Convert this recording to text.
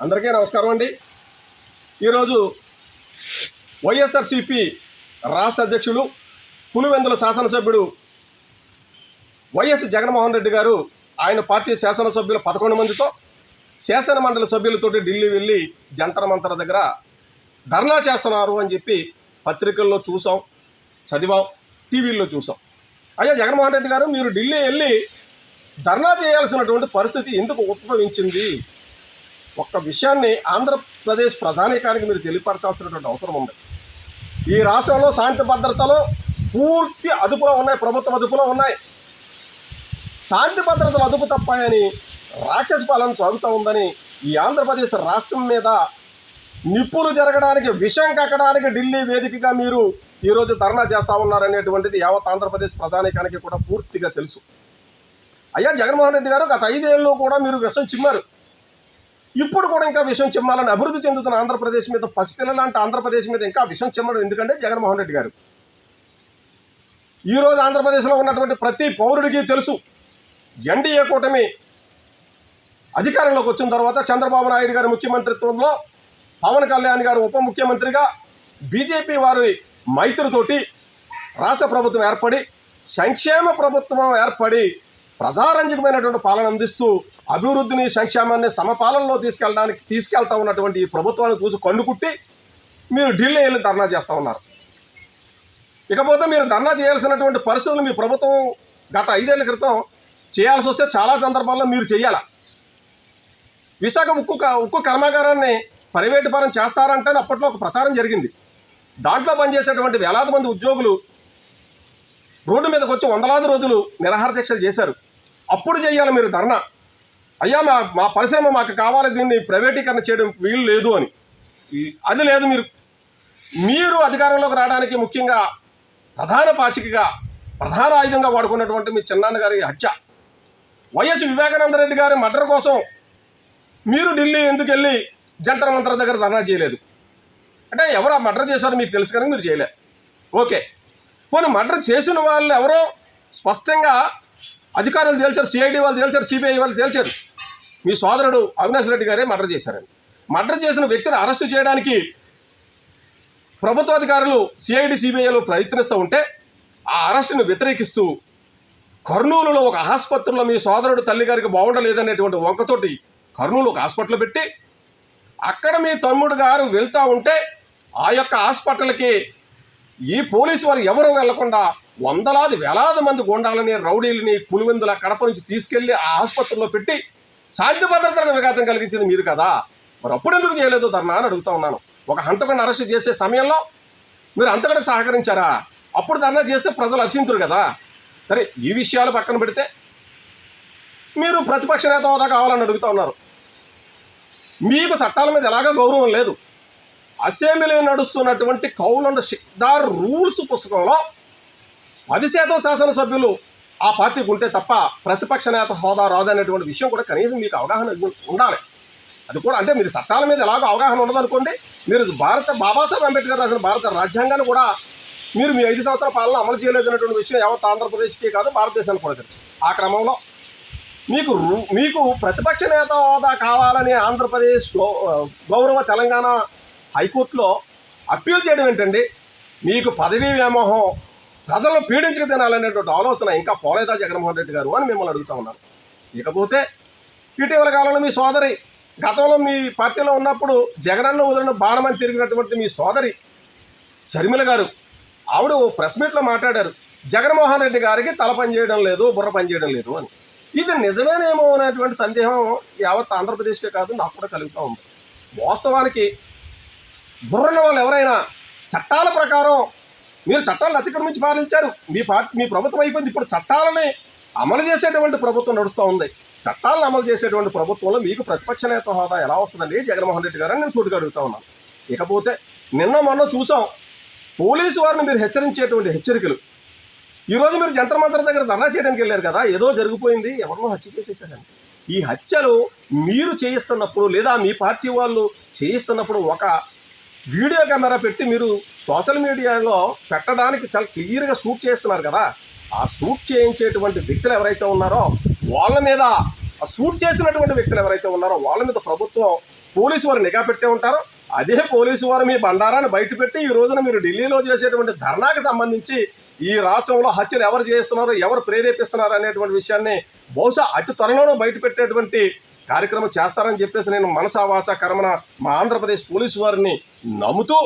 అందరికీ నమస్కారం అండి. ఈరోజు వైఎస్ఆర్సిపి రాష్ట్ర అధ్యక్షులు పులివెందుల శాసనసభ్యుడు వైఎస్ జగన్మోహన్ రెడ్డి గారు ఆయన పార్టీ శాసనసభ్యులు పదకొండు మందితో శాసన మండలి సభ్యులతోటి ఢిల్లీ వెళ్ళి జంతర్ మంతర దగ్గర ధర్నా చేస్తున్నారు అని చెప్పి పత్రికల్లో చూసాం చదివాం టీవీల్లో చూసాం. అయ్యా జగన్మోహన్ రెడ్డి గారు మీరు ఢిల్లీ వెళ్ళి ధర్నా చేయాల్సినటువంటి పరిస్థితి ఎందుకు ఉద్భవించింది? ఒక్క విషయాన్ని ఆంధ్రప్రదేశ్ ప్రధానికానికి మీరు తెలియపరచాల్సినటువంటి అవసరం ఉంది. ఈ రాష్ట్రంలో శాంతి భద్రతలు పూర్తి అదుపులో ఉన్నాయి ప్రభుత్వం అదుపులో ఉన్నాయి. శాంతి భద్రతలు అదుపు తప్పాయని రాక్షస పాలన సాగుతూ ఉందని ఈ ఆంధ్రప్రదేశ్ రాష్ట్రం మీద నిప్పులు జరగడానికి విషం కక్కడానికి ఢిల్లీ వేదికగా మీరు ఈరోజు ధర్నా చేస్తూ ఉన్నారనేటువంటిది యావత్ ఆంధ్రప్రదేశ్ ప్రధానికానికి కూడా పూర్తిగా తెలుసు. అయ్యా జగన్మోహన్ రెడ్డి గారు గత ఐదేళ్ళు కూడా మీరు విషం చిమ్మారు. ఇప్పుడు కూడా ఇంకా విషయం చెమ్మాలని అభివృద్ధి చెందుతున్న ఆంధ్రప్రదేశ్ మీద పసిపిల్ల లాంటి ఆంధ్రప్రదేశ్ మీద ఇంకా విషయం చిమ్మడం ఎందుకంటే జగన్మోహన్ రెడ్డి గారు. ఈరోజు ఆంధ్రప్రదేశ్లో ఉన్నటువంటి ప్రతి పౌరుడికి తెలుసు ఎన్డీఏ కూటమి అధికారంలోకి వచ్చిన తర్వాత చంద్రబాబు నాయుడు గారి ముఖ్యమంత్రిత్వంలో పవన్ కళ్యాణ్ గారు ఉప ముఖ్యమంత్రిగా బీజేపీ వారి మైత్రితోటి రాష్ట్ర ప్రభుత్వం ఏర్పడి సంక్షేమ ప్రభుత్వం ఏర్పడి ప్రజారంజకమైనటువంటి పాలన అందిస్తూ అభివృద్ధిని సంక్షేమాన్ని సమపాలనలో తీసుకెళ్ళడానికి తీసుకెళ్తా ఉన్నటువంటి ఈ ప్రభుత్వాన్ని చూసి కన్నుకుట్టి మీరు ఢిల్లీ వెళ్ళి ధర్నా చేస్తూ ఉన్నారు. ఇకపోతే మీరు ధర్నా చేయాల్సినటువంటి పరిస్థితులు మీ ప్రభుత్వం గత ఐదేళ్ళ క్రితం చేయాల్సి వస్తే చాలా సందర్భాల్లో మీరు చేయాల. విశాఖ ఉక్కు ఉక్కు కర్మాగారాన్ని ప్రైవేటు పరం చేస్తారంటే అప్పట్లో ఒక ప్రచారం జరిగింది. దాంట్లో పనిచేసేటువంటి వేలాది మంది ఉద్యోగులు రోడ్డు మీదకి వచ్చి వందలాది రోజులు నిరాహార దీక్షలు చేశారు. అప్పుడు చేయాలి మీరు ధర్నా. అయ్యా మా మా పరిశ్రమ మాకు కావాలి దీన్ని ప్రైవేటీకరణ చేయడం వీలు లేదు అని. అది లేదు మీరు. మీరు అధికారంలోకి రావడానికి ముఖ్యంగా ప్రధాన పాచికగా ప్రధాన ఆయుధంగా వాడుకున్నటువంటి మీ చిన్నాన్న గారి హత్య. వైఎస్ వివేకానంద రెడ్డి గారి మర్డర్ కోసం మీరు ఢిల్లీ ఎందుకు వెళ్ళి జంతర్ మంత్ర దగ్గర ధర్నా చేయలేదు? అంటే ఎవరు ఆ మర్డర్ చేశారో మీకు తెలుసు కనుక మీరు చేయలేదు ఓకే. పోనీ మర్డర్ చేసిన వాళ్ళు ఎవరో స్పష్టంగా అధికారులు తేల్చారు సిఐడి వాళ్ళు తేల్చారు సిబిఐ వాళ్ళు తేల్చారు. మీ సోదరుడు అవినాష్ రెడ్డి గారే మర్డర్ చేశారని. మర్డర్ చేసిన వ్యక్తిని అరెస్టు చేయడానికి ప్రభుత్వ అధికారులు సిఐడి సిబిఐలో ప్రయత్నిస్తూ ఉంటే ఆ అరెస్టును వ్యతిరేకిస్తూ కర్నూలులో ఒక ఆసుపత్రిలో మీ సోదరుడు తల్లిగారికి బాగుండలేదనేటువంటి వంకతోటి కర్నూలు ఒక హాస్పిటల్ పెట్టి అక్కడ మీ తమ్ముడు గారు వెళ్తూ ఉంటే ఆ యొక్క హాస్పిటల్కి ఈ పోలీసు వారు ఎవరు వెళ్ళకుండా వందలాది వేలాది మంది గుండాలని రౌడీలని పులివెందుల కడప నుంచి తీసుకెళ్ళి ఆ ఆసుపత్రిలో పెట్టి సాధ్య భద్రతలకు విఘాతం కలిగించింది మీరు కదా? మరి అప్పుడు ఎందుకు చేయలేదు ధర్నా అని అడుగుతా ఉన్నాను. ఒక హంతకుడిని అరెస్ట్ చేసే సమయంలో మీరు అంతకంటే సహకరించారా? అప్పుడు ధర్నా చేస్తే ప్రజలు అర్చింతురు కదా? సరే ఈ విషయాలు పక్కన పెడితే మీరు ప్రతిపక్ష నేత హోదా కావాలని అడుగుతా ఉన్నారు. మీకు చట్టాల మీద ఎలాగో గౌరవం లేదు. అసెంబ్లీ నడుస్తున్నటువంటి కౌల్ సిక్దార్ షిక్దార్ రూల్స్ పుస్తకంలో పది శాతం శాసనసభ్యులు ఆ పార్టీకి ఉంటే తప్ప ప్రతిపక్ష నేత హోదా రాదనేటువంటి విషయం కూడా కనీసం మీకు అవగాహన ఉండాలి. అది కూడా అంటే మీరు చట్టాల మీద ఎలాగో అవగాహన ఉండదనుకోండి మీరు భారత బాబాసాహెబ్ అంబేద్కర్ రాసిన భారత రాజ్యాంగాన్ని కూడా మీరు మీ ఐదు సంవత్సరాల పాలన అమలు చేయలేదనేటువంటి విషయం యావత్ ఆంధ్రప్రదేశ్కి కాదు భారతదేశానికి కూడా తెలుసు. ఆ క్రమంలో మీకు మీకు ప్రతిపక్ష నేత హోదా కావాలని ఆంధ్రప్రదేశ్ గౌరవ తెలంగాణ హైకోర్టులో అప్పీల్ చేయడం ఏంటండి? మీకు పదవీ వ్యామోహం ప్రజలను పీడించుకు తినాలనేటువంటి ఆలోచన ఇంకా పోలేదా జగన్మోహన్ రెడ్డి గారు అని మిమ్మల్ని అడుగుతా ఉన్నాను. ఇకపోతే ఇటీవల కాలంలో మీ సోదరి గతంలో మీ పార్టీలో ఉన్నప్పుడు జగనన్న వదిలిన బాణమని తిరిగినటువంటి మీ సోదరి శర్మిల గారు ఆవిడ ఓ ప్రెస్ మీట్లో మాట్లాడారు జగన్మోహన్ రెడ్డి గారికి తల పనిచేయడం లేదు బుర్ర పనిచేయడం లేదు అని. ఇది నిజమేనేమో అనేటువంటి సందేహం యావత్ ఆంధ్రప్రదేశ్కే కాదు నాకు కూడా కలుగుతూ ఉంది. వాస్తవానికి బుర్రన్న వాళ్ళు ఎవరైనా చట్టాల ప్రకారం మీరు చట్టాలను అతిక్రమించి పాలించారు. మీ పార్టీ మీ ప్రభుత్వం అయిపోయింది. ఇప్పుడు చట్టాలని అమలు చేసేటువంటి ప్రభుత్వం నడుస్తూ ఉంది. చట్టాలను అమలు చేసేటువంటి ప్రభుత్వంలో మీకు ప్రతిపక్ష నేత హోదా ఎలా వస్తుందండి? జగన్మోహన్ రెడ్డి గారని నేను సూటిగా అడుగుతా ఉన్నాను. ఇకపోతే నిన్న మొన్న చూసాం. పోలీసు వారిని మీరు హెచ్చరించేటువంటి హెచ్చరికలు. ఈరోజు మీరు జంతర్ మంత్రం దగ్గర ధర్నా చేయడానికి వెళ్ళారు కదా ఏదో జరిగిపోయింది. ఎవరినో హత్య చేసేసారని ఈ హత్యలు మీరు చేయిస్తున్నప్పుడు లేదా మీ పార్టీ వాళ్ళు చేయిస్తున్నప్పుడు ఒక వీడియో కెమెరా పెట్టి మీరు సోషల్ మీడియాలో పెట్టడానికి చాలా క్లియర్గా షూట్ చేస్తున్నారు కదా. ఆ షూట్ చేయించేటువంటి వ్యక్తులు ఎవరైతే ఉన్నారో వాళ్ళ మీద ఆ షూట్ చేసినటువంటి వ్యక్తులు ఎవరైతే ఉన్నారో వాళ్ళ మీద ప్రభుత్వం పోలీసు వారు నిఘా పెట్టే ఉంటారు. అదే పోలీసు వారు మీ బండారాన్ని బయటపెట్టి ఈ రోజున మీరు ఢిల్లీలో చేసేటువంటి ధర్నాకి సంబంధించి ఈ రాష్ట్రంలో హత్యలు ఎవరు చేస్తున్నారో ఎవరు ప్రేరేపిస్తున్నారు అనేటువంటి విషయాన్ని బహుశా అతి త్వరలోనూ బయటపెట్టేటువంటి కార్యక్రమం చేస్తారని చెప్పేసి నేను మనసా వాచా కర్మన మా ఆంధ్రప్రదేశ్ పోలీసు వారిని నమ్ముతూ